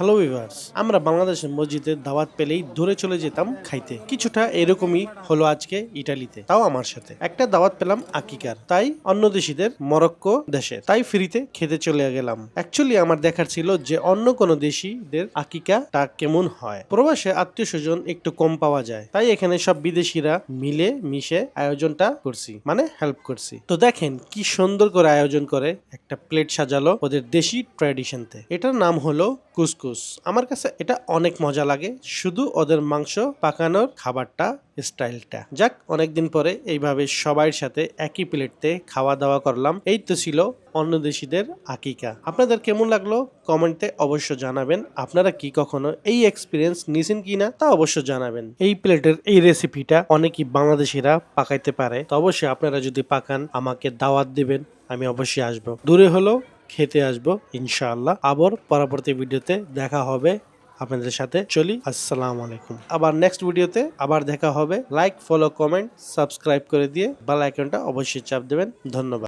Hello viewers আমরা বাংলাদেশের মসজিদে দাওয়াত পেলেই ধরে চলে যেতাম খাইতে। কিছুটা এরকমই হলো আজকে ইটালিতে, তাও আমার সাথে। একটা দাওয়াত পেলাম আকিকার, তাই অন্য দেশিদের মরক্কো দেশে, তাই ফ্রিতে খেতে চলে গেলাম। অ্যাকচুয়ালি আমার দেখার ছিল যে অন্য কোনো দেশিদের আকিকাটা কেমন হয়। প্রবাসে আত্মীয় স্বজন একটু কম পাওয়া যায়, তাই এখানে সব বিদেশিরা মিলে মিশে আয়োজনটা করছি মানে হেল্প করছি। তো দেখেন কি সুন্দর করে আয়োজন করে একটা প্লেট সাজালো ওদের দেশি ট্র্যাডিশনতে এটার নাম হলো কুসকুস আমার কাছে এটা অনেক মজা লাগে। শুধু ওদের মাংস পাকানোর খাবারটা, স্টাইলটা। যাক, অনেকদিন পরে এইভাবে সবার সাথে একই প্লেটতে খাওয়া দাওয়া করলাম। এই তো ছিল অন্য দেশিদের আকিকা। আপনাদের কেমন লাগল? কমেন্টে অবশ্য জানাবেন। আপনারা কি কখনো এই এক্সপিরিয়েন্স নিছেন কি না তা অবশ্য জানাবেন। এই প্লেটের এই রেসিপিটা অনেকই বাংলাদেশিরা পাকাইতে পারে। তো অবশ্যই আপনারা যদি পাকান, আমাকে দাওয়াত দিবেন, আমি অবশ্যই আসব। দূরে হলো খেতে আসব, ইনশাআল্লাহ। আবার পরবর্তী ভিডিওতে দেখা হবে আপনাদের সাথে। চলি, আসসালামু আলাইকুম। আবার নেক্সট ভিডিওতে আবার দেখা হবে। লাইক ফলো কমেন্ট সাবস্ক্রাইব করে দিয়ে বেল আইকনটা অবশ্যই চাপ দেবেন। ধন্যবাদ।